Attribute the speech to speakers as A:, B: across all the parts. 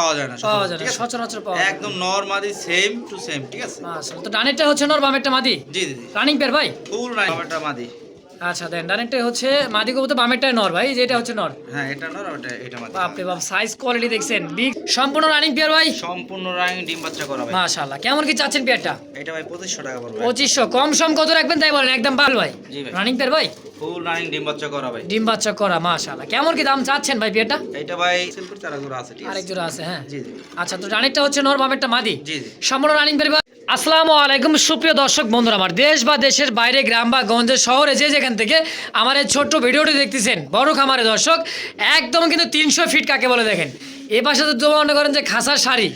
A: পাওয়া যায় না
B: পাওয়া যায় না সচরাচর পাওয়া যায়।
A: একদম নরমালি সেম টু সেম ঠিক আছে?
B: মাশাআল্লাহ। তো ডানেরটা হচ্ছে নর বামেরটা মাদি?
A: জি জি
B: রানিং পেয়ার ভাই?
A: ফুল নাইটা মাদি।
B: আচ্ছা দেন ডানেরটা হচ্ছে মাদি কবুতর বামেরটাই নর ভাই যেটা হচ্ছে নর।
A: হ্যাঁ এটা নর ওটা এটা মাদি।
B: বাপরে বাপ সাইজ কোয়ালিটি দেখছেন বিগ সম্পূর্ণ রানিং পেয়ার ভাই।
A: সম্পূর্ণ রানিং ডিম বাচ্চা করা ভাই।
B: মাশাআল্লাহ কেমন কি চাচ্ছেন পেয়ারটা
A: এটা ভাই পঁচিশশো টাকা পড়বে।
B: পঁচিশশো কম সম কত রাখবেন তাই বলেন একদম ভালো ভাই।
A: জি ভাই।
B: রানিং পেয়ার ভাই?
A: ফুল রানিং ডিম বাচ্চা করা ভাই।
B: ডিম বাচ্চা করা মাশাআল্লাহ। কেমন কি দাম চাচ্ছেন ভাই পেয়ারটা
A: এটা ভাই সিলপুর চারা জোড়া আছে ঠিক
B: আরেক জোড়া আছে হ্যাঁ।
A: জি জি।
B: আচ্ছা তো রানিংটা হচ্ছে নর বামেরটা মাদি।
A: জি জি।
B: সম্পূর্ণ রানিং পেয়ার আসসালামু আলাইকুম, সুপ্রিয় দর্শক বন্ধুরা, আমার দেশ বা দেশের বাইরে, গ্রাম বা গঞ্জের শহরে যে যেখান থেকে আমার এই ছোট্ট ভিডিওটি দেখতেছেন, বড় খামারে দর্শক, একদম কিন্তু তিনশো ফিট কাকে বলে দেখেন। এ পাশে তো মনে করেন যে খাসার শাড়ি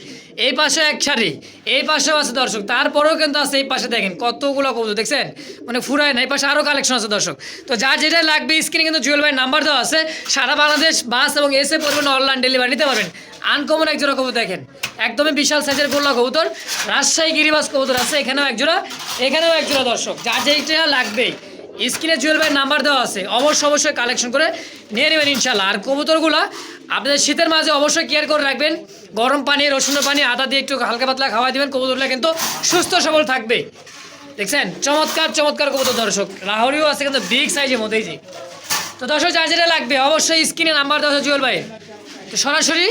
B: এই পাশে এক শাড়ি, এই পাশেও আছে দর্শক। তারপরেও কিন্তু আছে এই পাশে দেখেন, কতগুলো কবুতর, দেখছেন? মানে ফুরায় না, এই পাশে আরও কালেকশন আছে দর্শক। তো যার যেটা লাগবে স্ক্রিনে কিন্তু জুয়েল ভাই নাম্বার দেওয়া আছে। সারা বাংলাদেশ বাস এবং এসে পড়বেন অনলাইন ডেলিভারি নিতে পারবেন। আনকমন একজোড়া কবুতর দেখেন। একদমই বিশাল সাইজের গোল্লা কবুতর। রাজশাহী গিরিবাস কবুতর আছে, এখানেও একজোড়া এখানেও একজোড়া দর্শক। যার যেইটা লাগবে স্ক্রিনে জুয়েল ভাই নাম্বার দেওয়া আছে। অবশ্য অবশ্যই কালেকশন করে নিয়ে নেবেন ইনশাল্লাহ আর কবুতরগুলো আপনাদের শীতের মাঝে অবশ্যই কেয়ার করে রাখবেন। গরম পানি, রসুন পানি, আদা দিয়ে একটু হালকা পাতলা খাওয়াই দেবেন। কবুতরগুলো কিন্তু সুস্থ সবল থাকবে। দেখছেন? চমৎকার চমৎকার কবুতর দর্শক। লাহোরিও আছে কিন্তু বিগ সাইজের মধ্যেই যে। তো দর্শক, যার যেটা লাগবে, অবশ্যই স্ক্রিনে নাম্বার দেওয়া জুয়েল ভাই তো সরাসরি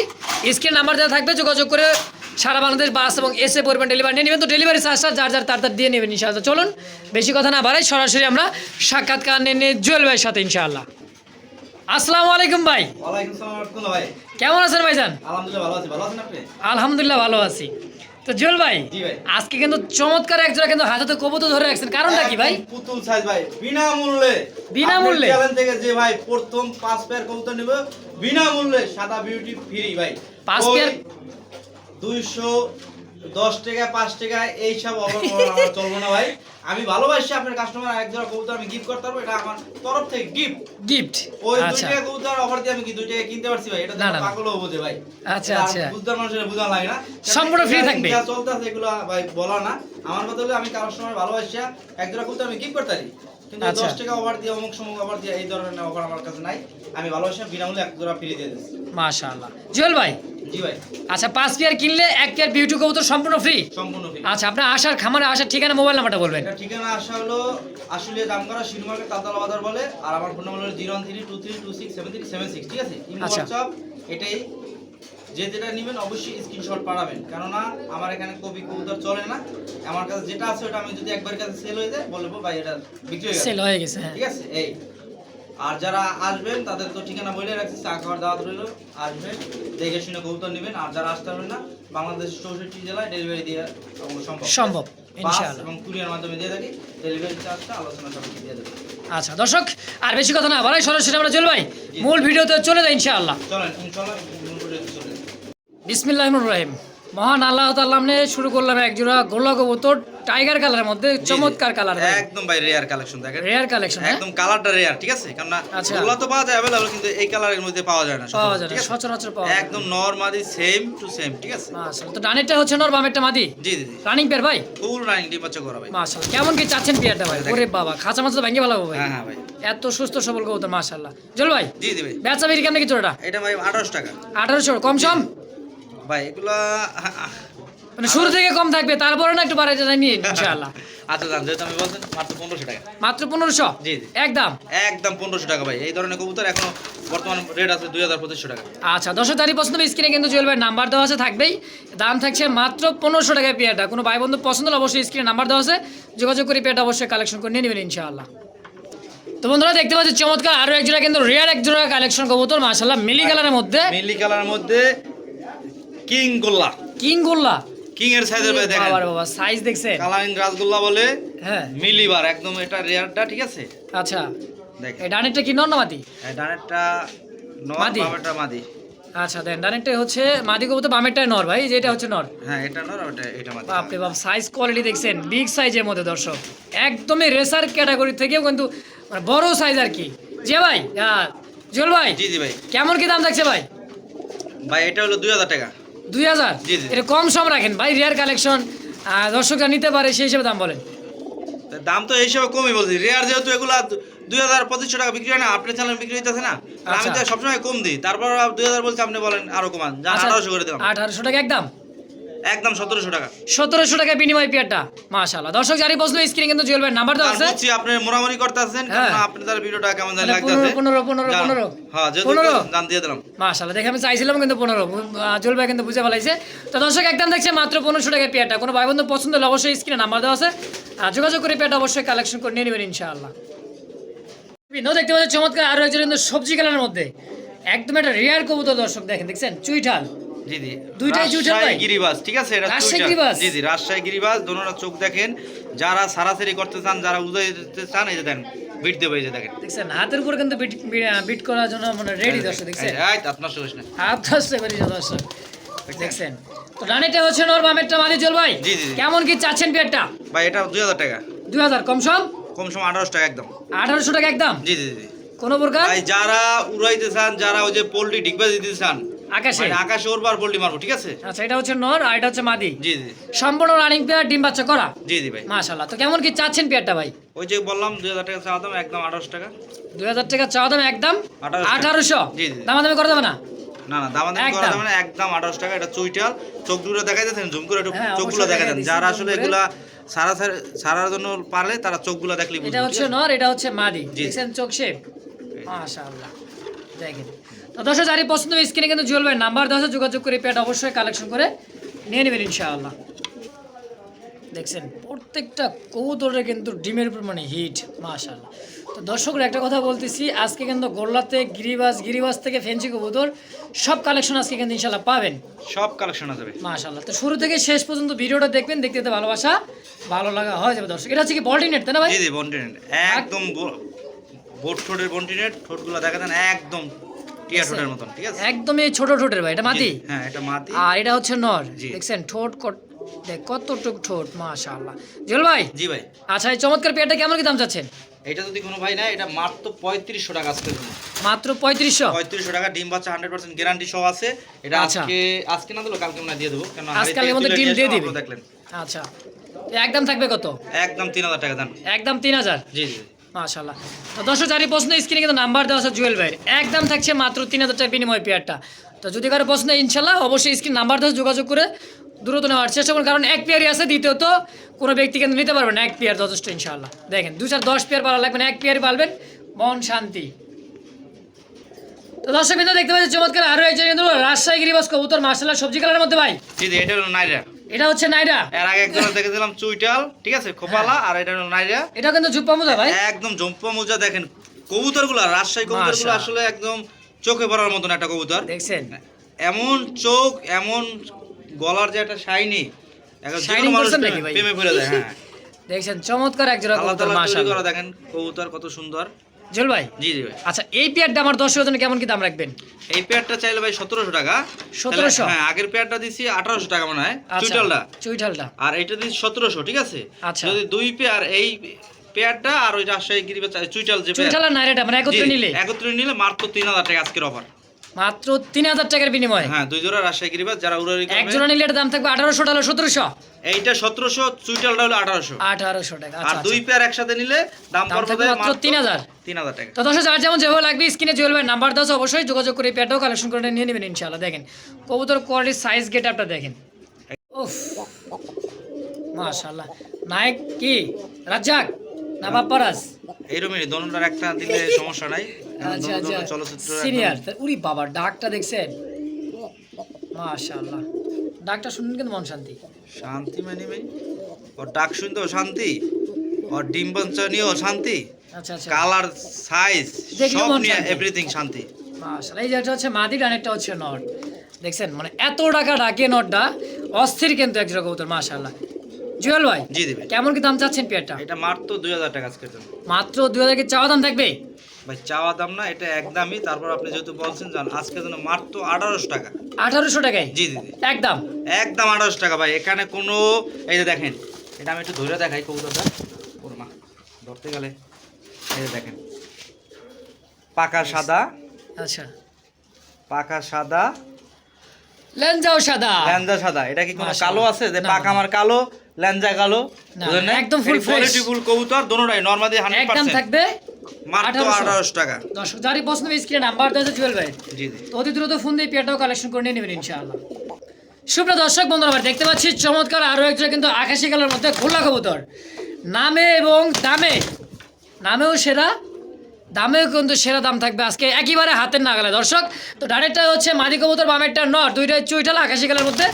B: স্ক্রিন নাম্বার দেওয়া থাকবে, যোগাযোগ করে সারা বাংলাদেশ বাস এবং এসে পরিমাণ ডেলিভারি নিয়ে নেবেন। তো ডেলিভারি চার্জটা যার যার তার তার দিয়ে নেবেন ইনশাআল্লাহ। চলুন, বেশি কথা না বাড়াই, সরাসরি আমরা সাক্ষাৎকার নিয়ে জুয়েল ভাইয়ের সাথে ইনশাআল্লাহ। আসসালামু আলাইকুম ভাই। কেমন আছেন ভাইজান?
A: আলহামদুলিল্লাহ ভালো আছি।
B: তো জুয়েল ভাই আজকে কিন্তু চমৎকার একজোড়া কিন্তু হাতে তো কবুতর ধরে রাখছেন। কারণটা কি ভাই?
A: পুতুল সাইজ ভাই বিনামূল্যে।
B: বিনামূল্যে?
A: চ্যানেল থেকে যে ভাই প্রথম পাঁচ পেয়ার কবুতর নেব বিনামূল্যে সাদা বিউটি ফ্রি ভাই।
B: পাঁচ পেয়ার
A: 200 দশ টাকা পাঁচ টাকা এইসব অফার চলবো না ভাই। আমি ভালোবাসি আপনার কাস্টমার এক জোড়া কবুতর আমি গিফট করতে পারব এটা আমার তরফ থেকে গিফট
B: গিফট
A: ওই দুই
B: আচ্ছা।
A: টাকা কবুতর অফার দিয়ে আমি কি দুই টাকা কিনতে পারছি ভাই? এটা
B: তো
A: পাগল বোঝে ভাই।
B: আচ্ছা আচ্ছা।
A: বুঝতে মানুষের বুঝা লাগে না।
B: সম্পূর্ণ
A: ফ্রি
B: থাকবে।
A: যা চলতে আছে এগুলো ভাই বলো না। আমার কথা হলো আমি কাস্টমার ভালোবাসি এক জোড়া কবুতর আমি গিফট করতে পারি। কিন্তু
B: আচ্ছা।
A: 10 টাকা অফার দিয়ে অমুক সমুক অফার দিয়ে এই ধরনের অফার আমার কাছে নাই। আমি ভালোবাসি বিনামূল্যে এক জোড়া ফ্রি দিয়ে দিচ্ছি।
B: মাশাআল্লাহ। জুয়েল ভাই আচ্ছা পাঁচ পেয়ার কিনলে এক পেয়ার বিউটি কবুতর সম্পূর্ণ ফ্রি
A: সম্পূর্ণ ফ্রি
B: আচ্ছা আপনার আসার খামারে আসার ঠিকানা মোবাইল নাম্বারটা বলবেন।
A: ঠিকানা আসা হলো আসলে দাম করা শিরু মার্কেট তালতলা বাজার বলে আর আমার ফোন নাম্বার হলো zero one three two three two six seven three seven six ঠিক আছে?
B: আচ্ছা।
A: হোয়াটসঅ্যাপ এটাই। যে যেটা নেবেন অবশ্যই স্ক্রিনশট পাঠাবেন। কেননা আমার এখানে কবি কবুতর চলে না। আমার কাছে যেটা আছে ওটা আমি যদি একবার কাছে সেল হয়ে যায় বলব ভাই এটা বিক্রি হয়ে গেছে।
B: সেল হয়ে গেছে হ্যাঁ।
A: ঠিক আছে? এই। আর যারা আসবেন তাদের তো ঠিকানা বলে রাখছি চা খাওয়ার দাওয়াত রইল। আসবেন দেখে শুনে কবুতর নেবেন আর যারা আসতে পারবেন না বাংলাদেশ চৌষট্টি জেলায় ডেলিভারি দিয়ে সম্ভব।
B: সম্ভব,
A: এবং কুরিয়ার মাধ্যমে দিয়ে থাকি ডেলিভারি চার্জটা আলোচনা সাপেক্ষে দিয়ে দেবো।
B: আচ্ছা দর্শক আর বেশি কথা না বলাই সরাসরি আমরা জুয়েল ভাই মূল ভিডিওতে চলে যাই ইনশাআল্লাহ।
A: চলেন ইনশাল্লাহ মূল ভিডিওতে চলে যাই।
B: বিসমিল্লাহ রহিম। মহান আল্লাহ তাল্লাম নিয়ে শুরু করলাম এক জোড়া গোল্লা কবুতর টাইগার কালারের মধ্যে চমৎকার কালার
A: একদম ভাই রেয়ার কালেকশন দেখেন।
B: রেয়ার কালেকশন হ্যাঁ?
A: একদম কালারটা রেয়ার ঠিক আছে? কারণ না
B: আচ্ছা।
A: গোলা তো পাওয়া যায় অ্যাভেলেবল কিন্তু এই কালারের মধ্যে পাওয়া যায় না
B: পাওয়া যায় না? সচরাচর পাওয়া যায়
A: একদম নরমালি সেম টু সেম ঠিক আছে?
B: মাশাআল্লাহ। তো ডানেরটা হচ্ছে নর বামেরটা মাদি?
A: জি জি
B: রানিং পেয়ার ভাই?
A: ফুল রানিং বাচ্চা করা ভাই।
B: মাশাআল্লাহ। কেমন কি চাচ্ছেন পেয়ারটা ভাই? ওরে বাবা খাঁচা মাছ তো ভেঙে ভালো ভাই।
A: হ্যাঁ হ্যাঁ ভাই।
B: এত সুস্থ সবল কবুতর মাশাআল্লাহ। জল ভাই?
A: জি জি ভাই।
B: বেচা বেরি কেমন কি জোড়াটা?
A: এটা ভাই আঠারোশো টাকা।
B: আঠারোশো কম সম?
A: ভাই এগুলা
B: মানে শুরু থেকে কম থাকবে তারপরে না একটু বাড়াইতে ইনশাআল্লাহ।
A: আচ্ছা জান যেহেতু আমি বলছেন মাত্র পনেরোশো টাকা।
B: মাত্র পনেরোশো?
A: জি জি।
B: একদম?
A: একদম পনেরোশো টাকা ভাই। এই ধরনের কবুতর এখনও বর্তমান রেট আছে দুই হাজার পঁচিশশো টাকা।
B: আচ্ছা দশ তারিখ পছন্দ স্ক্রিনে কিন্তু জুয়েল ভাই নাম্বার দেওয়া আছে থাকবেই। দাম থাকছে মাত্র পনেরোশো টাকায় পেয়ারটা কোনো ভাই বন্ধু পছন্দ হলে অবশ্যই স্ক্রিনে নাম্বার দেওয়া আছে। যোগাযোগ করে পেয়ারটা অবশ্যই কালেকশন করে নিয়ে নেবেন ইনশাআল্লাহ। তো বন্ধুরা দেখতে পাচ্ছি চমৎকার আরও এক জোড়া কিন্তু রেয়ার এক জোড়া কালেকশন কবুতর মাশাল্লাহ মিলি কালারের মধ্যে।
A: মিলি কালারের মধ্যে কিং গোল্লা।
B: কিং গোল্লা?
A: কিং এর সাইজের ভাই দেখেন।
B: বাবার বাবা সাইজ দেখছেন?
A: কালারিং রাসগোল্লা বলে
B: হ্যাঁ।
A: মিলিবার একদম এটা রেয়ারটা ঠিক আছে?
B: আচ্ছা।
A: দেখেন।
B: এই ডানেরটা কি নর না মাদি?
A: এই ডানেরটা নর
B: মাদি?
A: বামেরটা মাদি।
B: আচ্ছা দেন ডানেরটা হচ্ছে মাদি কবুতর বামেরটাই নর ভাই যেটা হচ্ছে নর।
A: হ্যাঁ এটা নর ওটা এটা মাদি।
B: বাপরে বাপ সাইজ কোয়ালিটি দেখছেন বিগ সাইজের মধ্যে দর্শক। একদমই রেসার ক্যাটাগরি থেকেও কিন্তু মানে বড় সাইজ আর কি। যে ভাই জুয়েল ভাই
A: জি জি ভাই।
B: কেমন কি দাম থাকছে ভাই?
A: ভাই এটা হলো দুই হাজার টাকা।
B: দুই হাজার। এটা কম সম রাখেন। ভাই রেয়ার কালেকশন দর্শকরা নিতে পারে সেই হিসেবে দাম বলেন।
A: দাম তো এই হিসাবে কমই বলছি। রেয়ার যেহেতু এগুলা দুই হাজার পঁচিশশো টাকা বিক্রি হয় না আপনি চ্যানেল বিক্রি হইতেছে না? আমি তো
B: আচ্ছা।
A: সবসময় কম দিই। তারপর দুই হাজার বলছি আপনি বলেন আরও কমান।
B: আচ্ছা,
A: আঠারোশো করে দিলাম।
B: আঠারোশো টাকা একদম?
A: একদম সতেরোশো টাকা।
B: সতেরোশো টাকা বিনিময় পেয়ারটা। মাশাল্লাহ দর্শক জারি বসল স্ক্রিনে কিন্তু জুয়েল ভাই নাম্বার দেওয়া আছে।
A: বুঝছি আপনি মোরামুরি করতেছেন
B: হ্যাঁ।
A: আপনি তার ভিডিওটা কেমন জানি
B: মানে
A: লাগতেছে।
B: পনেরো, পনেরো,
A: যান।
B: পনেরো।
A: হ্যাঁ যেহেতু দিয়ে দিলাম।
B: মাশাল্লাহ দেখে আমি চাইছিলাম কিন্তু পনেরো। জুয়েল ভাই কিন্তু বুঝে ফেলাইছে। তো দর্শক একদম দেখছে মাত্র পনেরোশো টাকা পেয়ারটা। কোনো ভাই বন্ধু পছন্দ হলে অবশ্যই স্ক্রিনে নাম্বার দেওয়া আছে। আর যোগাযোগ করে পেয়ারটা অবশ্যই কালেকশন করে নিয়ে নেবেন ইনশাআল্লাহ। ভিন্ন দেখতে পাচ্ছেন চমৎকার আরও একজন সবজি কালারের মধ্যে। একদম একটা রেয়ার কবুতর দর্শক দেখেন দেখছেন? চুইঠাল।
A: জি জি।
B: দুইটাই জুটের ভাই?
A: গিরিবাজ ঠিক আছে? এটা
B: রাজশাহী
A: দুইটা। জি জি রাজশাহী গিরিবাজ দোনোটা চোখ দেখেন। যারা সারাসারি করতে চান যারা উদয় দিতে চান এই যে দেখেন বিট দেবে এই যে দেখেন।
B: দেখছেন? হাতের উপর কিন্তু বিট বিট করার জন্য মানে রেডি দর্শক দেখছেন?
A: এই, এই, আপনার সঙ্গে না।
B: হাফ কাজতে পারি দর্শক দেখছেন? তো রানিটা হচ্ছে নর বামেরটা ভাই?
A: জি।
B: কেমন কি চাচ্ছেন
A: ভাই এটা দুই হাজার টাকা।
B: দুই হাজার কম সম?
A: কম সময় আঠারোশো টাকা একদম।
B: আঠারোশো টাকা একদম?
A: জি জি জি।
B: কোনো প্রকার?
A: ভাই যারা উড়াইতে চান যারা ওই যে পোল্ট্রি ডিগবাজি দিতে চান
B: আকাশে?
A: মানে আকাশে ওরবার পোল্ট্রি মারবো ঠিক আছে?
B: আচ্ছা এটা হচ্ছে নর আর এটা হচ্ছে মাদি।
A: জি জি।
B: সম্পূর্ণ রানিং পেয়ার ডিম বাচ্চা করা?
A: জি জি ভাই।
B: মাশাল্লাহ তো কেমন কি চাচ্ছেন পেয়ারটা ভাই?
A: ওই যে বললাম দুই হাজার টাকা চাওয়া দাম একদম আঠারোশো টাকা।
B: দুই হাজার টাকা চাওয়া দাম একদম
A: 1800
B: আঠারোশো?
A: জি, জি।
B: দামাদামি করে দেবে না?
A: না না দাম দাম করা। যাবে না একদম। আঠারোশো টাকা। এটা চুইটাল চোখ দুটো দেখা যাচ্ছেন জুম করে একটু
B: হ্যাঁ,
A: চোখগুলো দেখা দেন। যারা আসলে এগুলা সারা সারার জন্য পারলে তারা চোখগুলো দেখলে বুঝবে
B: এটা হচ্ছে নর এটা হচ্ছে মাদি। দেখছেন চোখ শেপ মাশাআল্লাহ। দেখেন। তো দশ পছন্দ স্ক্রিনে কিন্তু ভাই নাম্বার দশে যোগাযোগ করে অবশ্যই কালেকশন করে নিয়ে নেবেন ইনশাআল্লাহ। দেখছেন প্রত্যেকটা কিন্তু ডিমের উপর মানে হিট মাশাআল্লাহ। তো দর্শকরা একটা কথা বলতেছি আজকে কিন্তু গোল্লাতে গিরিবাজ গিরিবাজ থেকে ফেন্সি কবুতর সব কালেকশন আজকে কিন্তু ইনশাআল্লাহ পাবেন।
A: সব কালেকশন আছে ভাই।
B: মাশাআল্লাহ। তো শুরু থেকে শেষ পর্যন্ত ভিডিওটা দেখবেন দেখতে দেখতে ভালোবাসা ভালো লাগা হয়ে যাবে দর্শক। এটা হচ্ছে কি তাই না ভাই?
A: একদম বোট ঠোঁটের বন্টিনেট ঠোঁটগুলো দেখা দেন একদম টিয়া ঠোঁটের মতন ঠিক আছে?
B: একদমই ছোট ঠোঁটের ভাই এটা মাটি
A: হ্যাঁ এটা
B: আর এটা হচ্ছে নর দেখছেন ঠোঁট দেখ কতটুক ঠোঁট মাশাআল্লাহ। জল ভাই?
A: জি ভাই।
B: আচ্ছা এই চমৎকার পেয়ারটা কেমন কি দাম চাচ্ছেন?
A: এটা যদি কোনো ভাই না এটা মাত্র পঁয়ত্রিশশো টাকা আজকে
B: মাত্র পঁয়ত্রিশশো?
A: পঁয়ত্রিশশো টাকা ডিম বাচ্চা হান্ড্রেড পার্সেন্ট গ্যারান্টি সহ আছে। এটা
B: আচ্ছা।
A: আজকে আজকে না দিলো কালকে হয় দিয়ে দেবো। কেন
B: মধ্যে ডিম দিয়ে দিবে।
A: দেখলেন।
B: আচ্ছা। একদম থাকবে কত?
A: একদম তিন হাজার টাকা দাম।
B: একদম তিন হাজার?
A: জি জি।
B: মাশাআল্লাহ। তো দর্শক জারি পছন্দ স্ক্রিনে কিন্তু নাম্বার দেওয়া আছে জুয়েল ভাইয়ের। একদম থাকছে মাত্র তিন হাজার বিনিময় পেয়ারটা তো যদি কারও হয়, ইনশাল্লাহ অবশ্যই স্ক্রিন নাম্বার দেওয়া যোগাযোগ করে দ্রুত নেওয়ার চেষ্টা করুন। কারণ এক পেয়ারই আছে দ্বিতীয়ত কোনো ব্যক্তি কিন্তু নিতে পারবে না। এক পেয়ার যথেষ্ট ইনশাল্লাহ দেখেন দু চার দশ পেয়ার পালা লাগবে না এক পেয়ার পালবেন মন শান্তি। তো দর্শক বিন্দু দেখতে পাচ্ছি চমৎকার আরও একজন কিন্তু রাজশাহী গিরিবাস কবুতর মার্শাল্লাহ সবজি কালারের মধ্যে ভাই।
A: জি এটা নাইরা।
B: এটা হচ্ছে নাইরা।
A: এর আগে একজন দেখেছিলাম চুইটাল ঠিক আছে খোপালা আর এটা হলো নাইরা।
B: এটা কিন্তু মুদা ভাই।
A: একদম জম্পা মোজা দেখেন কবুতরগুলো রাজশাহী কবুতরগুলো আসলে একদম চোখে পড়ার মতন একটা কবুতর।
B: দেখছেন?
A: এমন চোখ এমন গলার যে একটা শাইনি
B: Shining করছেন নাকি ভাই?
A: প্রেমে পড়ে যায় হ্যাঁ।
B: দেখছেন চমৎকার এক জোড়া কবুতর মাশাআল্লাহ।
A: দেখেন কবুতর কত সুন্দর।
B: জুয়েল ভাই?
A: জি জি ভাই।
B: আচ্ছা এই পেয়ারটা আমার দর্শকের জন্য কেমন কি দাম রাখবেন?
A: এই পেয়ারটা চাইলে ভাই সতেরোশো টাকা।
B: 1700?
A: হ্যাঁ আগের পেয়ারটা দিছি আঠারোশো টাকা মনে হয়।
B: আচ্ছা
A: চুইটালটা
B: চুইঠালটা।
A: আর এটা দিচ্ছি সতেরোশো ঠিক আছে?
B: আচ্ছা।
A: যদি দুই পেয়ার এই পেয়ারটা আর ওই রাজশাহী গিরিবাজ চুইটাল যে
B: নাইরাটা মানে একত্রে নিলে?
A: একত্রে নিলে মাত্র তিন হাজার টাকা আজকের অফার
B: মাত্র তিন হাজার টাকার বিনিময়ে।
A: হ্যাঁ দুই জোড়া রাজশাহী গিরিবাজ যারা উড়ারি
B: এক জোড়া নিলে দাম থাকবে আঠারোশো টাকা সতেরোশো।
A: এইটা সতেরোশো চুইটালটা হলো আঠারোশো।
B: আঠারোশো টাকা
A: আর
B: আচ্ছা।
A: দুই
B: আচ্ছা।
A: পেয়ার একসাথে নিলে দাম পড়বে
B: মাত্র 3000
A: তিন হাজার। টাকা।
B: তো দশ যার যেমন যেভাবে লাগবে স্ক্রিনে জুয়েল নাম্বার দাও অবশ্যই যোগাযোগ করে পেয়ারটাও কালেকশন করে নিয়ে নেবেন ইনশাআল্লাহ। দেখেন কবুতর কোয়ালিটির সাইজ গেট আপটা দেখেন। উফ মাশাআল্লাহ। নায়ক কি? রাজ্জাক না বাপ্পারাজ?
A: এইরকমই দোনোটার একটা দিলে সমস্যা নাই।
B: আচ্ছা আচ্ছা। সিনিয়র উরি বাবা ডাকটা দেখছেন? মাশাআল্লাহ। ডাকটা শুনুন কিন্তু মন শান্তি।
A: শান্তি মানে ভাই ওর ডাক শুনতেও শান্তি? ওর ডিম নিয়েও শান্তি?
B: আচ্ছা আচ্ছা।
A: কালার সাইজ সব নিয়ে এভরিথিং শান্তি।
B: মাশাআল্লাহ। এই যে একটা হচ্ছে মাদি হচ্ছে নট দেখছেন? মানে এত টাকা ডাকে নটটা অস্থির কিন্তু এক জোড়া কবুতর মাশাআল্লাহ। জুয়েল ভাই
A: জি দিবে
B: কেমন কি দাম চাচ্ছেন পেয়ারটা?
A: এটা মাত্র দুই হাজার টাকা
B: মাত্র দুই হাজার কি চাওয়া দাম থাকবে?
A: ভাই চাওয়া দাম না এটা একদমই। তারপর আপনি যেহেতু বলছেন জান আজকের জন্য মাত্র আঠারোশো টাকা।
B: আঠারোশো টাকায়?
A: জি দিদি
B: একদম?
A: একদম আঠারোশো টাকা ভাই। এখানে কোনো এই যে দেখেন এটা আমি একটু ধরে দেখাই কবুতরটা ওর মা ধরতে গেলে এই যে দেখেন। পাকা সাদা।
B: আচ্ছা।
A: পাকা সাদা।
B: লেনজাও সাদা।
A: ল্যাঞ্জা সাদা। এটা কি কোনো কালো আছে? যে পাকা আমার কালো ল্যাঞ্জা কালো?
B: একদম
A: ফুল
B: fresh।
A: quality কবুতর দোনোটাই নরমালি হান্ড্রেড
B: একদম থাকবে?
A: মাত্র
B: আঠারোশো।
A: আঠারোশো টাকা।
B: দর্শক যারই পছন্দ স্ক্রিনে নাম্বার দেওয়া আছে জুয়েল ভাই
A: জি জি।
B: অতি দ্রুত ফোন দিয়ে পেয়ারটাও কালেকশন করে নিয়ে নেবেন ইনশাআল্লাহ। সুপ্রিয় দর্শক বন্ধুরা আবার দেখতে পাচ্ছি চমৎকার আরও একটা কিন্তু আকাশি কালার মধ্যে খোলা কবুতর। নামে এবং দামে নামেও সেরা দামেও কিন্তু সেরা দাম থাকবে আজকে একেবারে হাতের নাগালে। দর্শক তো ডাইরেক্টটা হচ্ছে মাদি কবুতর বামেরটা নট দুইটাই চুইটাল আকাশি কালার মধ্যে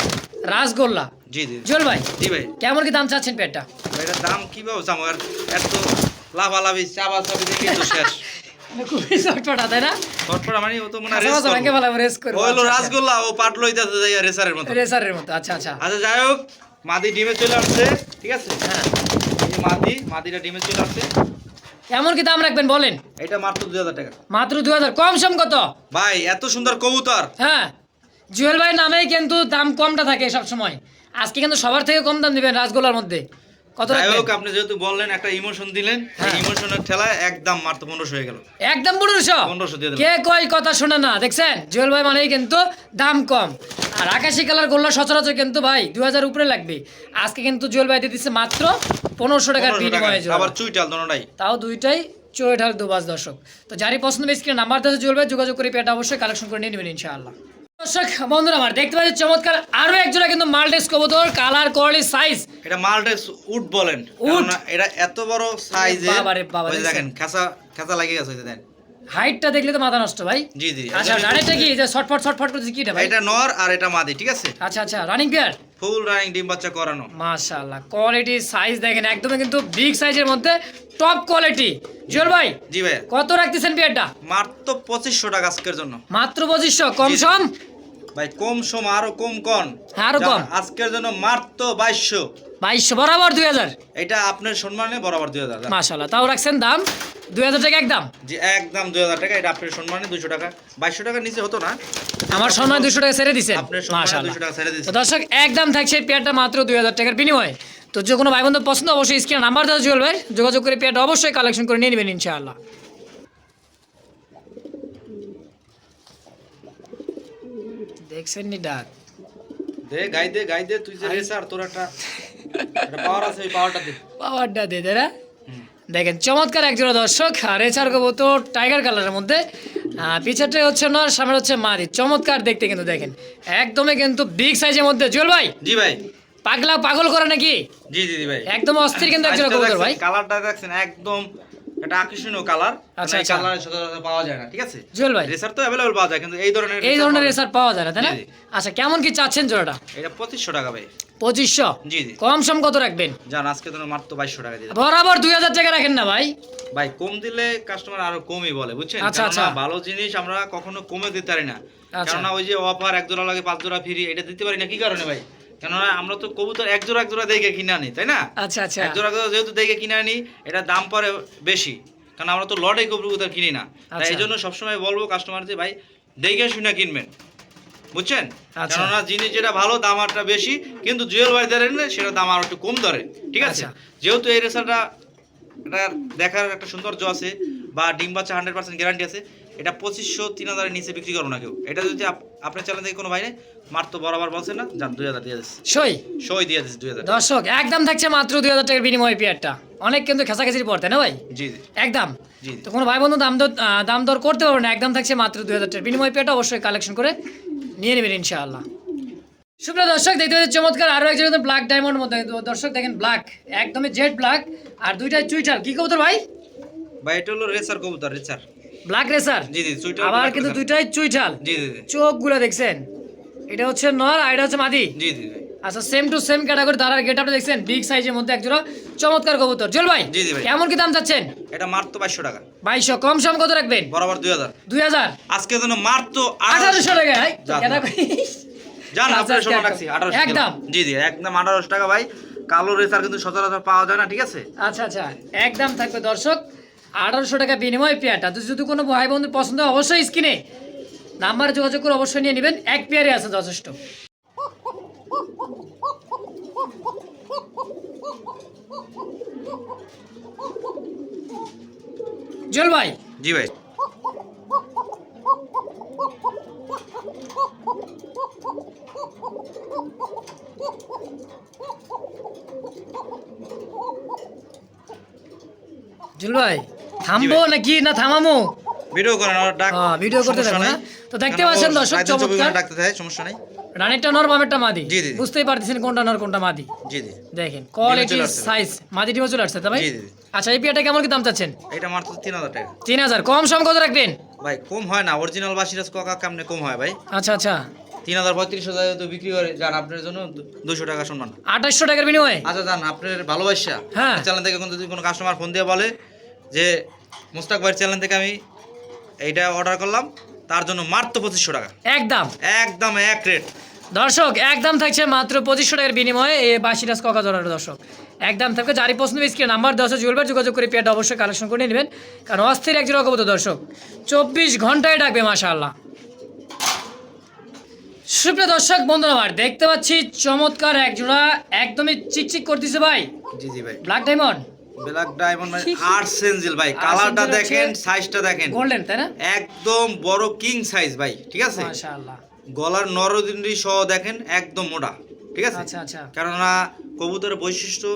B: রাসগোল্লা।
A: জি জি।
B: ভাই
A: জি ভাই।
B: কেমন কি দাম চাচ্ছেন
A: এটার দাম কীভাবে চামো আর এত লাভালাভি চাবা চাবি দেখে তো শেষ।
B: খুবই চটপটা তাই না?
A: তারপর মানে ও তো মনে রেস
B: মাথা ভেঙে ফেলাবো, রেস করব।
A: ও হলো। রাসগোল্লা ও পাট লইতাছে যাই রেসারের মতো।
B: রেসারের মতো আচ্ছা আচ্ছা।
A: আচ্ছা যাই হোক মাদি ডিমে চলে আসছে ঠিক আছে?
B: হ্যাঁ।
A: এই যে মাদি মাদিটা ডিমে চলে আসছে।
B: কেমন কি দাম রাখবেন বলেন?
A: এটা মাত্র দুই হাজার টাকা।
B: মাত্র দু হাজার কম সম কত?
A: ভাই এত সুন্দর কবুতর।
B: হ্যাঁ। জুয়েল ভাই নামেই কিন্তু দাম কমটা থাকে সব সময় আজকে কিন্তু সবার থেকে কম দাম দিবেন রাসগোল্লার মধ্যে। কত
A: হোক আপনি যেহেতু বললেন একটা ইমোশন দিলেন
B: হ্যাঁ।
A: ইমোশনের ঠেলায় একদম মাত্র পনেরোশো হয়ে গেল।
B: একদম পনেরোশো?
A: 1500 দিয়ে
B: কে কয় কথা শোনে না দেখছেন? জুয়েল ভাই মানেই কিন্তু দাম কম। আর আকাশি কালার গোল্লা সচরাচর কিন্তু ভাই দু হাজার উপরে লাগবে। আজকে কিন্তু জুয়েল ভাই দিয়ে দিচ্ছে মাত্র পনেরোশো টাকার
A: 1500 টাকা।
B: বিনিময়ে জোড়া।
A: আবার চুইটাল দোনোটাই।
B: তাও দুইটাই চোয়েঠার দুবাস দর্শক। তো যারই পছন্দ স্ক্রিনে নাম্বার দেওয়া চলবে যোগাযোগ করে পেটা অবশ্যই কালেকশন করে নিয়ে নেবেন ইনশাআল্লাহ। দর্শক বন্ধুরা আমার দেখতে পাচ্ছি চমৎকার আরও এক জোড়া কিন্তু মাল্টেক্স কবুতর কালার কোয়ালিটি সাইজ
A: এটা মাল্টেস উড বলেন।
B: উড।
A: এটা এত বড় সাইজে
B: বাবা রে বাবা,
A: দেখেন খাঁচা খাঁচা লাগিয়ে গেছে দেন
B: হাইটটা দেখলে তো মাথা নষ্ট ভাই।
A: জি জি
B: আচ্ছা ডানেরটা কি? যে শর্টফট শর্টফট করতে কি এটা ভাই?
A: এটা নর আর এটা মাদি ঠিক আছে?
B: আচ্ছা আচ্ছা রানিং পেয়ার
A: ফুল রানিং ডিম বাচ্চা করানো।
B: মাশাআল্লাহ কোয়ালিটি সাইজ দেখেন একদমই কিন্তু বিগ সাইজের মধ্যে টপ কোয়ালিটি জুয়েল ভাই?
A: জি ভাই
B: কত রাখতেছেন পেয়ারটা
A: মাত্র পঁচিশশো টাকা আজকের জন্য।
B: মাত্র পঁচিশশো কম
A: জি, জি।
B: সম?
A: ভাই কম সম আরও কম কন।
B: হ্যাঁ,
A: আরও
B: কম।
A: আজকের জন্য মাত্র বাইশশো।
B: বাইশশো বরাবর দুই হাজার।
A: এটা আপনার সম্মানে বরাবর দুই হাজার
B: মাশাআল্লাহ তাও রাখছেন দাম? দুই হাজার টাকা একদম?
A: জি একদম দুই হাজার টাকা এটা আপনার সম্মানে দুশো টাকা। বাইশশো টাকার নিচে হতো না?
B: আমার সম্মান দুশো টাকা ছেড়ে দিচ্ছেন
A: টাকা
B: দর্শক একদম থাকছে পেয়ারটা মাত্র দুই হাজার টাকার বিনিময়ে। তো যে কোনো ভাই বন্ধু পছন্দ অবশ্যই স্ক্রিনে নাম্বার দেওয়া জুয়েল ভাই। যোগাযোগ করে পেয়ারটা অবশ্যই কালেকশন করে নিয়ে নেবেন ইনশাআল্লাহ। দেখছেন নি ডাক?
A: দে গাই দে গাই দে তুই যে রেসার তোর একটা পাওয়ার আছে পাওয়ারটা দে।
B: পাওয়ারটা দে দেরা দেখেন চমৎকার একজোড়া দর্শক আর এছাড়া কবুতর টাইগার কালারের মধ্যে। আহ, হচ্ছে নর সামনে হচ্ছে মাদি। চমৎকার দেখতে কিন্তু দেখেন। একদমই কিন্তু বিগ সাইজের মধ্যে। জুয়েল ভাই?
A: জি ভাই।
B: পাগলা পাগল করে নাকি?
A: জি জি জি ভাই।
B: একদম অস্থির কিন্তু একজোড়া কবুতর ভাই।
A: কালারটা দেখছেন একদম এটা আকর্ষণীয় কালার।
B: আচ্ছা,
A: এই
B: আচ্ছা।
A: পাওয়া যায় না ঠিক আছে?
B: জুয়েল ভাই।
A: রেসার তো অ্যাভেলেবল পাওয়া যায় কিন্তু এই ধরনের
B: এই ধরনের রেসার পাওয়া যায় না তাই না। আচ্ছা কেমন কি চাচ্ছেন জোড়াটা?
A: এটা পঁচিশশো টাকা ভাই।
B: পঁচিশশো?
A: জি জি।
B: কম সম কত রাখবেন?
A: জান আজকে তো মাত্র বাইশশো টাকা দিয়ে দেবো।
B: বরাবর দুই হাজার টাকা রাখেন না ভাই।
A: ভাই কম দিলে কাস্টমার আরও কমই বলে বুঝছেন?
B: আচ্ছা, আচ্ছা।
A: ভালো জিনিস আমরা কখনো কমে দিতে পারি না।
B: আচ্ছা।
A: কেননা ওই যে অফার এক জোড়া লাগে পাঁচ জোড়া ফ্রি এটা দিতে পারি না কি কারণে ভাই? কেননা আমরা তো কবুতর এক জোড়া এক জোড়া দেখে কিনে আনি তাই না?
B: আচ্ছা আচ্ছা।
A: এক জোড়া করে যেহেতু দেখে কিনে আনি এটা দাম পরে বেশি। কারণ আমরা তো লটে কবুতর কিনি না। তাই
B: আচ্ছা।
A: এই জন্য সবসময় বলব কাস্টমার যে ভাই দেখে শুনে কিনবেন। বুঝছেন?
B: আচ্ছা।
A: কেননা জিনিস যেটা ভালো দাম আরটা বেশি কিন্তু জুয়েল ভাই ধরে সেটা দাম আর একটু কম ধরে। ঠিক আছে?
B: আচ্ছা।
A: যেহেতু এই রেসারটা এটা দেখার একটা সৌন্দর্য আছে বা ডিম বাচ্চা হান্ড্রেড পার্সেন্ট গ্যারান্টি আছে এটা পঁচিশশো তিন হাজারের নিচে বিক্রি করব না কেউ। এটা যদি আপনার চ্যানেল থেকে কোনো মার তো বরাবর বলছেন না যান দুই হাজার দিয়ে দিচ্ছে।
B: সই?
A: সই দিয়ে দিচ্ছে দুই হাজার।
B: দর্শক একদম থাকছে মাত্র দুই হাজার টাকার বিনিময়ে পেয়ারটা। অনেক কিন্তু খেসাখেসির পড়তে না ভাই?
A: জি জি।
B: একদম।
A: জি
B: তো কোনো ভাই বন্ধু দাম দর দাম দর করতে পারবে না একদম থাকছে মাত্র দুই হাজার টাকার বিনিময় পেয়ারটা অবশ্যই কালেকশন করে নিয়ে নেবেন ইনশাআল্লাহ। সুপ্রিয় দর্শক দেখতে চমৎকার আরও একজন ব্ল্যাক ডায়মন্ড মধ্যে। দর্শক দেখেন ব্ল্যাক একদমই জেড ব্ল্যাক আর দুইটাই চুইটার কি কবুতর ভাই?
A: ভাই এটা হলো রেসার কবুতর রেসার
B: ব্ল্যাক রেসার
A: জি জি সুইটার
B: আবার কিন্তু দুইটাই চুইটাল
A: জি জি
B: চোখগুলো দেখছেন? এটা হচ্ছে নর আর এটা হচ্ছে মাদি।
A: জি জি
B: আচ্ছা সেম টু সেম ক্যাটাগরি গেট আপনি দেখছেন? বিগ সাইজের মধ্যে একজোড়া চমৎকার কবুতর। জল ভাই
A: জি, জি ভাই।
B: কেমন কি দাম চাচ্ছেন?
A: এটা বাইশশো টাকা।
B: বাইশশো কম সম কত রাখবেন?
A: বরাবর দুই হাজার।
B: দুই হাজার?
A: আজকে জন্য মার তো
B: আঠারোশো। টাকা
A: জান
B: আচ্ছা,
A: আপনার সময়
B: আচ্ছা,
A: রাখছি আঠারোশো
B: একদম।
A: জি জি একদম আঠারোশো টাকা ভাই। কালো রেসার কিন্তু সচরাচর পাওয়া যায় না ঠিক আছে?
B: আচ্ছা আচ্ছা একদম থাকবে দর্শক। আঠারোশো টাকা বিনিময় পেয়ারটা। তো যদি কোনো ভাই বন্ধু পছন্দ হয়, অবশ্যই স্কিনে নাম্বার যোগাযোগ করে অবশ্যই নিয়ে নেবেন। এক পেয়ারে আছে যথেষ্ট। জল ভাই,
A: জি ভাই
B: জুল ভাই থামবো নাকি? না থামামো।
A: ভিডিও করেন ডাক
B: হ্যাঁ, ভিডিও করতে থাকব না? তো দেখতে পাচ্ছেন দর্শক, চমৎকার।
A: ডাকতে থাকে সমস্যা নাই।
B: রানেরটা নর বামেরটা মাদি।
A: জি, জি, জি।
B: বুঝতেই পারতেছেন কোনটা নর কোনটা মাদি।
A: জি জি।
B: দেখেন কোয়ালিটি সাইজ মাদি ডিমে চলে আসছে তাই ভাই?
A: জি, জি, জি।
B: আচ্ছা এই পিয়াটা কেমন কি দাম চাচ্ছেন?
A: এটা মাত্র তিন হাজার টাকা।
B: তিন হাজার। কম সম কত রাখবেন?
A: ভাই কম হয় না। অরিজিনাল বাসিরাজ কাকা কেমনে কম হয় ভাই?
B: আচ্ছা আচ্ছা।
A: তিন হাজার পঁয়ত্রিশ হাজার তো বিক্রি করে যান আপনার জন্য দুশো টাকা সম্মান।
B: আঠাশশো টাকার বিনিময়ে?
A: আচ্ছা যান আপনার ভালোবাসা।
B: হ্যাঁ।
A: চ্যানেল থেকে কোনো যদি কোনো কাস্টমার ফোন দিয়ে বলে যে মুস্তাক ভাইয়ের চ্যানেল থেকে আমি এইটা অর্ডার করলাম। তার জন্য মাত্র পঁচিশশো টাকা।
B: একদম।
A: একদম এক রেট
B: দর্শক একদম থাকছে মাত্র পঁচিশশো টাকার বিনিময়ে। এই বাসিরাজ ককা ধরার দর্শক। একদম থাকবে জারি পছন্দ স্ক্রিন নাম্বার দশ জুয়েলবার যোগাযোগ করে পেয়ারটা অবশ্যই কালেকশন করে নেবেন। কারণ অস্থির একজন রকম দর্শক। চব্বিশ ঘন্টায় ডাকবে মাশাআল্লাহ। সুপ্রিয় দর্শক বন্ধুরা আমার দেখতে পাচ্ছি চমৎকার এক জোড়া একদমই চিকচিক করতেছে ভাই।
A: জি জি ভাই।
B: ব্ল্যাক ডায়মন্ড
A: ব্ল্যাক ডায়মন্ড মানে সেঞ্জিল ভাই কালারটা দেখেন সাইজটা দেখেন।
B: গোল্ডেন তাই না?
A: একদম বড় কিং সাইজ ভাই ঠিক আছে?
B: মাশাআল্লাহ।
A: গলার সহ দেখেন একদম মোটা ঠিক আছে?
B: আচ্ছা আচ্ছা।
A: কেননা কবুতরের বৈশিষ্ট্য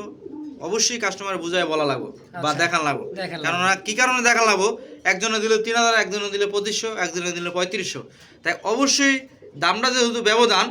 A: অবশ্যই কাস্টমার বুঝায় বলা লাগবো বা
B: আচ্ছা।
A: দেখান লাগবো। কেননা কি কারণে দেখান লাগবো? একজনে দিল তিন হাজার একজনে দিলে পঁচিশশো একজনে দিলে পঁয়ত্রিশশো। তাই অবশ্যই দামটা যেহেতু ব্যবধান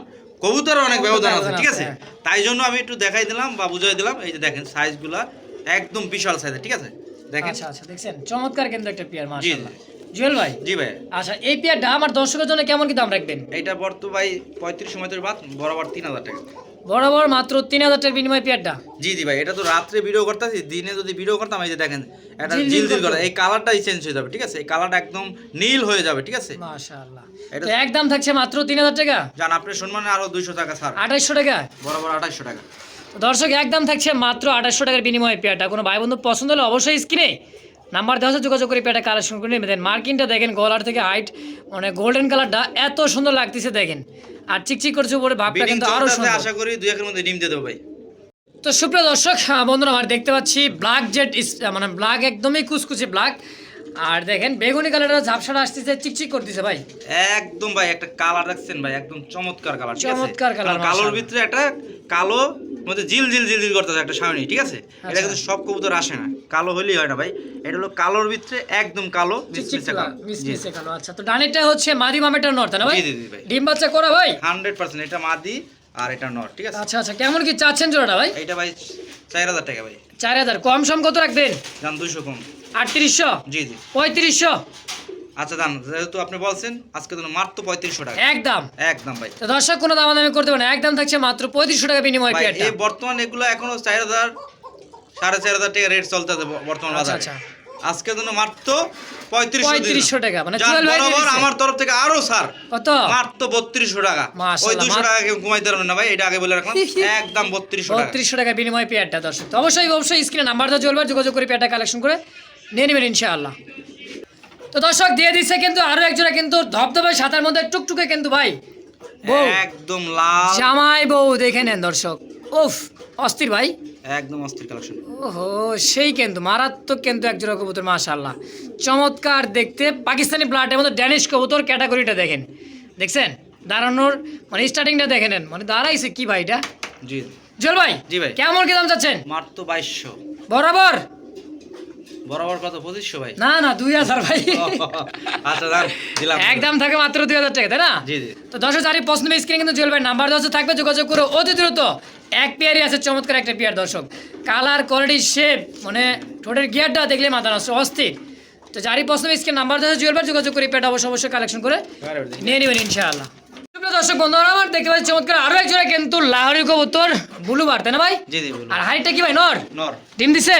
A: কবুতরের অনেক ব্যবধান আছে ঠিক
B: আছে,
A: আছে?
B: হ্যাঁ।
A: তাই জন্য আমি একটু দেখাই দিলাম বা বুঝাই দিলাম এই যে দেখেন সাইজগুলা একদম বিশাল সাইজের ঠিক আছে? দেখেন।
B: আচ্ছা আচ্ছা দেখছেন? চমৎকার কিন্তু একটা পেয়ার মাশাআল্লাহ। জুয়েল ভাই?
A: জি ভাই।
B: আচ্ছা এই পেয়ারটা আমার দর্শকের জন্য কেমন কি দাম রাখবেন?
A: বর্ত ভাই পঁয়ত্রিশ বাদ বরাবর তিন হাজার টাকা।
B: বরাবর মাত্র তিন হাজার টাকার বিনিময় পেয়ারটা
A: জি জি ভাই এটা তো রাত্রে ভিডিও করতেছি দিনে যদি ভিডিও করতাম এই যে দেখেন এটা জিল জিল করে এই কালারটাই চেঞ্জ হয়ে যাবে ঠিক আছে? এই কালারটা একদম নীল হয়ে যাবে ঠিক আছে?
B: মাশাআল্লাহ।
A: এটা-
B: একদম থাকছে মাত্র তিন হাজার টাকা?
A: জান আপনার সম্মানে আরও দুইশো টাকা ছাড়।
B: আঠাইশশো টাকা?
A: বরাবর আঠাশশো টাকা।
B: দর্শক একদম থাকছে মাত্র আঠাশশো টাকার বিনিময়ে পেয়ারটা। কোনো ভাই বন্ধু পছন্দ হলে অবশ্যই স্ক্রিনে নাম্বার দেওয়া যোগাযোগ করে পেয়ারটা কালেকশন করে নেবেন। মার্কিনটা দেখেন গলার থেকে হাইট মানে গোল্ডেন কালারটা এত সুন্দর লাগতেছে দেখেন। আর চিকচিক করছে উপরে ভাবটা কিন্তু আরও
A: চলতেছে
B: সুন্দর।
A: আশা করি দুই একের মধ্যে ডিম দিয়ে দেবো ভাই।
B: তো সুপ্রিয় দর্শক বন্ধুরা আমার দেখতে পাচ্ছি ব্ল্যাক জেড মানে ব্ল্যাক একদমই কুচকুচে ব্ল্যাক আর দেখেন বেগুনি কালারের ঝাপসাটা আসতেছে চিকচিক করতেছে ভাই।
A: একদম ভাই একটা কালার দেখছেন ভাই একদম চমৎকার কালার
B: চমৎকার
A: কারণ কালোর ভিতরে একটা কালো মধ্যে জিল জিল জিল জিল করতেছে একটা সামনে ঠিক আছে? এটা
B: আচ্ছা।
A: কিন্তু সব কবুতর আসে না। কালো হলেই হয় না ভাই। এটা হলো কালোর ভিতরে একদম কালো মিসমিসে কালো।
B: আচ্ছা তো ডানেরটা হচ্ছে মাদি মামেটার নর্থ না ভাই। ডিম বাচ্চা করা ভাই?
A: হান্ড্রেড পার্সেন্ট এটা মাদি আর এটা নর ঠিক আছে?
B: আচ্ছা আচ্ছা কেমন কি চাচ্ছেন জোড়াটা ভাই?
A: এটা ভাই চার হাজার টাকা ভাই।
B: চার হাজার কম সম কত রাখবেন?
A: দাম দুইশো কম।
B: আটত্রিশশো?
A: জি জি।
B: পঁয়ত্রিশশো?
A: আচ্ছা দাম যেহেতু আপনি বলছেন আজকে মাত্র পঁয়ত্রিশশো টাকা।
B: একদম।
A: একদম ভাই।
B: দর্শক কোনো দামাদামি করতে পারে না। একদম থাকছে মাত্র পঁয়ত্রিশশো টাকা বিনিময়
A: ভাই এই বর্তমান এগুলো এখনও চার হাজার সাড়ে চার হাজার টাকা রেট চলতে বর্তমান
B: আচ্ছা,
A: বাজারে।
B: আচ্ছা।
A: জন্য মাত্র পঁয়ত্রিশশো
B: টাকা মানে
A: বরাবর আমার তরফ থেকে আরও স্যার
B: কত?
A: মাত্র বত্রিশশো টাকা। ওই দুশো টাকা কমাইতে পারবেন না ভাই এটা আগে বলে রাখলাম। একদম বত্রিশশো টাকা।
B: বত্রিশশো টাকা বিনিময় পেয়ারটা দর্শক। অবশ্যই অবশ্যই স্ক্রিনে নাম্বার দেওয়া চলবে যোগাযোগ করে পেয়ারটা কালেকশন করে নিয়ে নেবেন ইনশাআল্লাহ। তো দর্শক দিয়ে দিচ্ছে কিন্তু আরও একজোড়া কিন্তু ধবধবে সাতার মধ্যে টুকটুকে কিন্তু ভাই।
A: একদম লাল।
B: জামাই বউ দেখে নেন দর্শক। উফ অস্থির ভাই।
A: একদম অস্থির কালেকশন
B: ওহো সেই কিন্তু মারাত্মক কিন্তু একজোড়া কবুতর মাশাআল্লাহ। চমৎকার দেখতে পাকিস্তানি ব্লাডের মধ্যে ড্যানিশ কবুতর ক্যাটাগরিটা দেখেন। দেখছেন? দাঁড়ানোর মানে স্টার্টিংটা দেখে নেন। মানে দাঁড়াইছে কি ভাই এটা?
A: জি।
B: জল ভাই
A: জি ভাই।
B: কেমন কি দাম চাচ্ছেন?
A: মাত্র বাইশশো।
B: বরাবর?
A: বরাবর কত? পঁচিশশো ভাই?
B: না না দুই হাজার ভাই।
A: আচ্ছা দাম দিলাম।
B: একদম থাকে মাত্র দুই হাজার টাকা তাই না?
A: জি জি।
B: তো দশ হাজার পছন্দ স্ক্রিনে কিন্তু জুয়েল ভাই নাম্বার দশ থাকবে যোগাযোগ করে অতি দ্রুত। এক পেয়ারই আছে চমৎকার একটা পেয়ার দর্শক। কালার কোয়ালিটি শেপ মানে ঠোঁটের গিয়ারটা দেখলে মাথা নষ্ট অস্থির। তো যারই পছন্দ স্ক্রিন নাম্বার দশ জুয়েল ভাই যোগাযোগ করে পেয়ারটা অবশ্যই অবশ্যই কালেকশন করে নিয়ে নেবেন ইনশাআল্লাহ। দর্শক বন্ধুরা আমার দেখতে পাচ্ছি চমৎকার আরও এক জোড়া কিন্তু লাহরি কবুতর ব্লু বার তাই না ভাই? আর হাইটটা কি ভাই নর?
A: নর।
B: ডিম দিছে।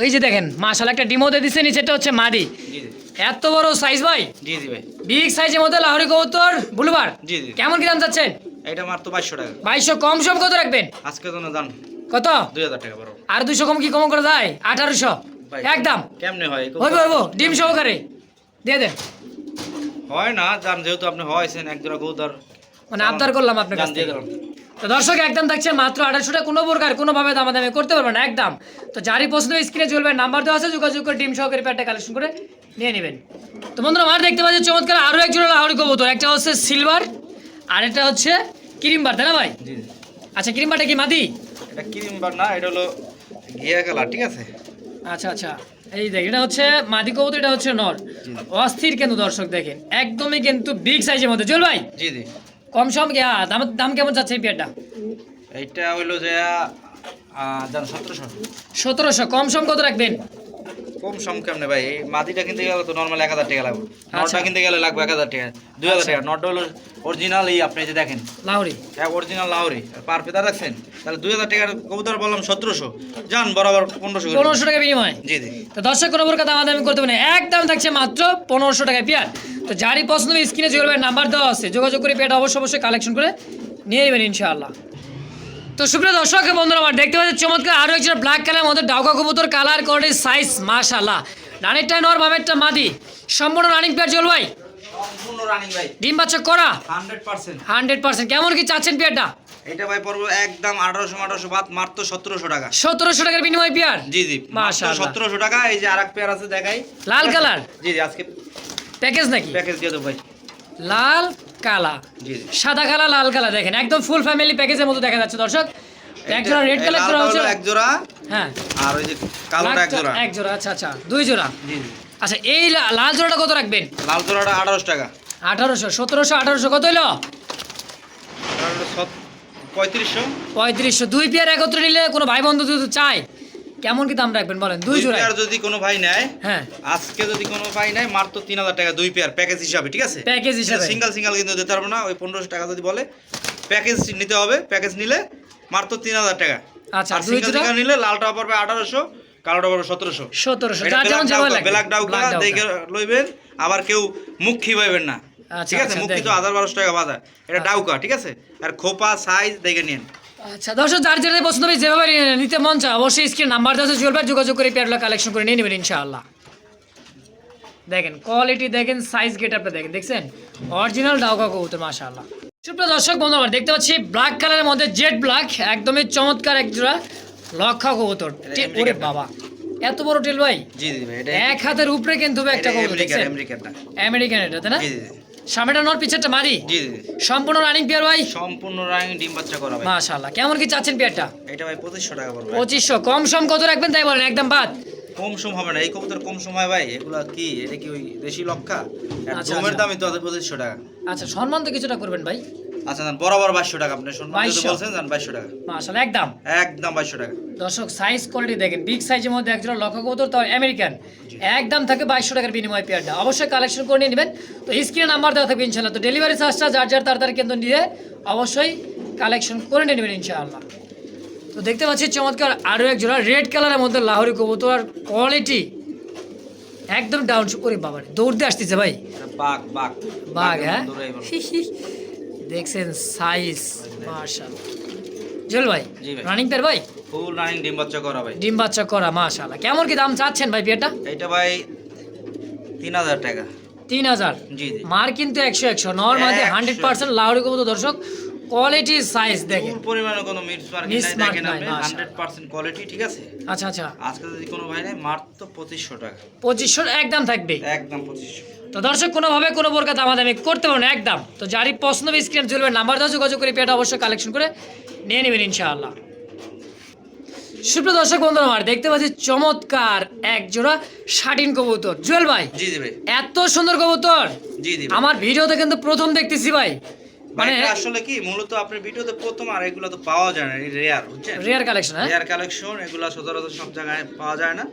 B: ওই যে দেখেন মাশাল একটা ডিমও দিয়ে দিছে নিচেটা হচ্ছে মাদি।
A: জি জি।
B: এত বড় সাইজ ভাই?
A: জি জি ভাই।
B: বিগ সাইজের মধ্যে লাহরি কবুতর ব্লুবার?
A: জি জি।
B: কেমন কি দাম চাচ্ছেন?
A: এটা মাত্র বাইশশো টাকা।
B: বাইশশো কম সম কত রাখবেন?
A: আজকে জন্য দাম
B: কত?
A: দুই হাজার টাকা বড়।
B: আর দুশো কম কি কম করে যায়? আঠারোশো।
A: ভাই,
B: একদম।
A: কেমনে হয়?
B: হইব হইব। ডিম সহকারে। দিয়ে দেন।
A: হয় না জান যেহেতু আপনি হয়েছেন এক জোড়া গৌদার
B: মানে আবদার করলাম আপনার কাছ থেকে। তো দর্শক একদম থাকছে মাত্র আঠারোশো টাকা কোনো প্রকার কোনোভাবে দামাদামি করতে পারবেন না একদম। তো যারই পছন্দ স্ক্রিনে চলবে নাম্বার দেওয়া আছে যোগাযোগ করে ডিম সহকারে প্যাটটা কালেকশন করে নিয়ে নেবেন। তো বন্ধুরা আমার দেখতে পাচ্ছি চমৎকার আরও এক জোড়া লাহরি কবুতর একটা হচ্ছে সিলভার আর একটা হচ্ছে ক্রিমবার তাই না ভাই? আচ্ছা ক্রিমবারটা কি মাদি?
A: এটা ক্রিম বার না এটা হলো ঘিয়া কালার ঠিক আছে?
B: আচ্ছা আচ্ছা। এই দেখ এটা হচ্ছে মাদি কবুতর এটা হচ্ছে নর। অস্থির কিন্তু দর্শক দেখেন একদমই কিন্তু বিগ সাইজের মধ্যে। চল ভাই?
A: জি জি।
B: কম সম গিয়া দাম দাম কেমন যাচ্ছে এই পেয়ারটা
A: এইটা হইল যে সতেরোশো।
B: সতেরোশো কম সম কত রাখবেন?
A: কম সম কেমনে ভাই? এই মাদিটা কিনতে গেলে তো নর্মাল এক হাজার টাকা লাগবে।
B: আচ্ছা।
A: নটটা কিনতে গেলে লাগবে এক হাজার টাকা দুই হাজার টাকা। নটটা হলো অরিজিনাল এই আপনি যে দেখেন।
B: লাহরি
A: হ্যাঁ অরিজিনাল লাহরি পার পেতা রাখছেন? তাহলে দুই হাজার টাকার কবুতর বললাম সতেরোশো। যান বরাবর পনেরোশো
B: পনেরোশো টাকা বিনিময়।
A: জি জি।
B: তো দর্শক কোনো প্রকার দাম দামি করতে পারেন একদম থাকছে মাত্র পনেরোশো টাকা পেয়ার। তো যারই পছন্দ স্ক্রিনে যোগাযোগের নাম্বার দেওয়া আছে। যোগাযোগ করে পেয়ারটা অবশ্যই অবশ্যই কালেকশন করে নিয়ে নেবেন ইনশাআল্লাহ। তো সুপ্রিয় দর্শক বন্ধুরা আমার দেখতে পাচ্ছি চমৎকার আরও একজন ব্ল্যাক কালার মধ্যে ডাউকা কবুতর কালার কোয়ালিটির সাইজ মাশাআল্লাহ। রানিরটা নর বামেরটা মাদি। সম্পূর্ণ রানিং পেয়ার চল ভাই? ডিম বাচ্চা করা?
A: হান্ড্রেড পার্সেন্ট
B: কেমন কি চাচ্ছেন পেয়ারটা
A: এটা ভাই পড়ব একদম আঠারোশো আঠারোশো বাদ মাত্র সতেরোশো টাকা।
B: সতেরোশো টাকার বিনিময় পেয়ার
A: জি জি। সতেরোশো টাকা এই যে আর এক পেয়ার আছে দেখাই।
B: লাল কালার
A: জি জি আজকে
B: প্যাকেজ নাকি?
A: প্যাকেজ দিয়ে দেবো ভাই।
B: লাল কালা। সাদা কালা লাল কালা দেখেন একদম ফুল ফ্যামিলি প্যাকেজের মতো দেখা যাচ্ছে দর্শক। এক জোড়া রেড কালার জোড়া হচ্ছে
A: হলো এক জোড়া
B: হ্যাঁ।
A: আর ওই যে কালোটা এক জোড়া
B: এক জোড়া আচ্ছা আচ্ছা দুই জোড়া।
A: জি
B: আচ্ছা এই লাল জোড়াটা কত রাখবেন?
A: লাল জোড়াটা আঠারোশো টাকা।
B: আঠারোশো সতেরোশো আঠারোশো কত
A: হলো পঁয়ত্রিশশো।
B: দুই পেয়ার একত্রে নিলে কোনো ভাই বন্ধু যদি চায় কেমন কি দাম রাখবেন বলেন? দুই জোড়া
A: পেয়ার যদি কোনো ভাই নেয়
B: হ্যাঁ।
A: আজকে যদি কোনো ভাই নেয় মাত্র তিন হাজার টাকা দুই পেয়ার প্যাকেজ হিসাবে ঠিক আছে?
B: প্যাকেজ হিসাবে।
A: সিঙ্গেল সিঙ্গেল কিন্তু দিতে পারব না ওই পনেরোশো টাকা যদি বলে প্যাকেজ নিতে হবে প্যাকেজ নিলে মাত্র তিন হাজার টাকা।
B: আচ্ছা,
A: আর
B: দুই
A: সিঙ্গেল
B: জোড়া?
A: সিঙ্গেল নিলে লালটা পড়বে আঠারোশো কালোটা পড়বে সতেরোশো।
B: সতেরোশো
A: ব্ল্যাক ডাউকা দেখে লইবেন আবার কেউ মুখ খিবাইবেন না।
B: আচ্ছা,
A: ঠিক আছে?
B: আচ্ছা,
A: মুখ তো
B: দেখেন।
A: হাজার বারোশো টাকা বাজার। এটা ডাউকা ঠিক আছে? আর খোপা সাইজ দেখে নিন।
B: আচ্ছা দর্শক যার যেটা পছন্দ হবে যেভাবে নিতে মন চায় অবশ্যই স্ক্রিন নাম্বার দেওয়া চলবে যোগাযোগ করে পেয়ারগুলো কালেকশন করে নিয়ে নেবেন ইনশাআল্লাহ। দেখেন কোয়ালিটি দেখেন সাইজ গেট আপটা দেখেন দেখছেন? অরিজিনাল ডাউকা কবুতর মাশাআল্লাহ। সুপ্রিয় দর্শক বন্ধু আমার দেখতে পাচ্ছি ব্ল্যাক কালারের মধ্যে জেড ব্ল্যাক একদমই চমৎকার এক জোড়া লক্ষা কবুতর ওরে বাবা এত বড় টেল ভাই?
A: জি জি ভাই
B: এক হাতের উপরে কিন্তু একটা কবুতর আমেরিকান এটা তাই না?
A: জি জি।
B: সামনেটা নর পিছেরটা মারি?
A: জি জি
B: সম্পূর্ণ রানিং পেয়ার ভাই?
A: সম্পূর্ণ রানিং ডিম বাচ্চা করা ভাই।
B: মাশাআল্লাহ। কেমন কি চাচ্ছেন পেয়ারটা
A: এটা ভাই 2500 টাকা পড়বে
B: 2500 কম সম কত রাখবেন তাই বলেন একদম বাদ।
A: কম সম হবে না এই কবুতর কম সময় ভাই। এগুলা কি এটা কি ওই দেশি লক্ষা?
B: আচ্ছা, আচ্ছা।
A: দামই তো আছে পঁচিশশো টাকা।
B: আচ্ছা সম্মান তো কিছুটা করবেন ভাই।
A: আচ্ছা জান বরাবর বাইশশো টাকা আপনি শুনুন
B: 2200
A: বলছেন জান বাইশশো টাকা।
B: মাশাআল্লাহ একদম।
A: একদম বাইশশো টাকা।
B: দর্শক সাইজ কোয়ালিটি দেখেন বিগ সাইজের মধ্যে একজোড়া লক্ষ কবুতর তো আমেরিকান একদম থাকে বাইশশো টাকার বিনিময় পেয়ারটা অবশ্যই কালেকশন করে নিয়ে নেবেন। তো স্ক্রিনে নাম্বার দেওয়া থাকবে ইনশাল্লাহ। তো ডেলিভারি চার্জটা যার যার তাড়াতাড়ি কিন্তু নিয়ে অবশ্যই কালেকশন করে নিয়ে নেবেন ইনশাআল্লাহ। তো দেখতে পাচ্ছি চমৎকার আরও এক জোড়া রেড কালারের মধ্যে লাহোরি কবুতর আর কোয়ালিটি একদম ডাউন ওরে বাবা দৌড়তে আসতেছে ভাই।
A: বাঘ বাঘ।
B: বাঘ হ্যাঁ। দেখছেন সাইজ মাশাআল্লাহ। জল ভাই রানিং পেয়ার ভাই?
A: ফুল রানিং ডিম বাচ্চা করা ভাই।
B: ডিম বাচ্চা করা মাশাআল্লাহ। কেমন কি দাম চাচ্ছেন ভাই পেটা
A: এটা ভাই তিন হাজার টাকা।
B: তিন হাজার?
A: জি জি।
B: মার কিন্তু একশো একশো। নর্মালি
A: একশো।
B: হান্ড্রেড পার্সেন্ট লাউরি কবুতর দর্শক। কোয়ালিটি সাইজ
A: ফুল পরিমাণে কোনো মিক্স মার্কিং
B: Mix
A: নাই দেখেন আপনি।
B: মাশাআল্লাহ।
A: হান্ড্রেড পার্সেন্ট কোয়ালিটি ঠিক আছে?
B: আচ্ছা আচ্ছা।
A: আজকে যদি কোনো ভাই নেয় মাত্র পঁচিশশো টাকা।
B: পঁচিশশো একদম থাকবে।
A: একদম পঁচিশশো।
B: তো দর্শক কোনোভাবে কোনো প্রকার দামাদামি করতে পারবেন একদম। তো যারই স্ক্রিন চলবে নাম্বার দাও যোগাযোগ করে পেটা অবশ্যই কালেকশন করে নিয়ে নেবেন ইনশাআল্লাহ। সুপ্রিয় দর্শক বন্ধু আমার দেখতে পাচ্ছি চমৎকার এক জোড়া শাটিন কবুতর। জুয়েল ভাই
A: জি জি ভাই।
B: এত সুন্দর কবুতর।
A: জি জি
B: আমার ভিডিওতে কিন্তু প্রথম দেখতেছি ভাই।
A: মানে আসলে কি মূলত আপনার ভিডিওতে প্রথম আর এগুলো তো পাওয়া যায় না রেয়ার বুঝছেন?
B: রেয়ার কালেকশন
A: রেয়ার কালেকশন এগুলো সচরাচর সব জায়গায় পাওয়া যায় না।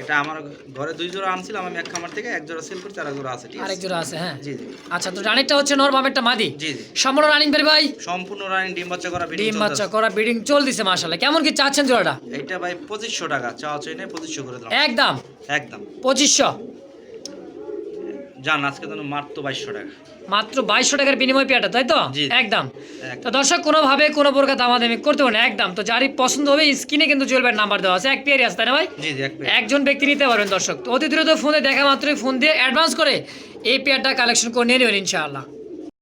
A: এটা আমার ঘরে দুই জোড়া আনছিলাম আমি এক খামার থেকে এক জোড়া সেল করছি আর এক জোড়া আছে ঠিক
B: আরেক জোড়া আছে হ্যাঁ।
A: জি জি।
B: আচ্ছা তো রানিংটা হচ্ছে নর বামেরটা মাদি?
A: জি জি।
B: সম্পূর্ণ রানিং বের ভাই?
A: সম্পূর্ণ রানিং ডিম বাচ্চা করা
B: ডিম বাচ্চা করা বিডিং চল দিছে মাশাআল্লাহ। কেমন কি চাচ্ছেন জোড়াটা?
A: এইটা ভাই পঁচিশশো টাকা চাওয়া চাই নেই পঁচিশশো করে দিলাম।
B: একদম?
A: একদম।
B: পঁচিশশো?
A: জান আজকে জন্য মাত্র বাইশশো টাকা।
B: মাত্র বাইশশো টাকার বিনিময় পেয়াটা তাই তো? একদম। তো দর্শক কোনোভাবে কোনো প্রকার দামাদামি করতে পারেন একদম। তো যারই পছন্দ হবে স্ক্রিনে কিন্তু জুয়েলবের নাম্বার দেওয়া আছে এক পেয়ারই আছে তাই না ভাই। একজন ব্যক্তি নিতে পারবেন দর্শক। অতি দ্রুত ফোনে দেখা মাত্রই ফোন দিয়ে অ্যাডভান্স করে এই পেয়ারটা কালেকশন করে নিয়ে নেবেন ইনশাআল্লাহ।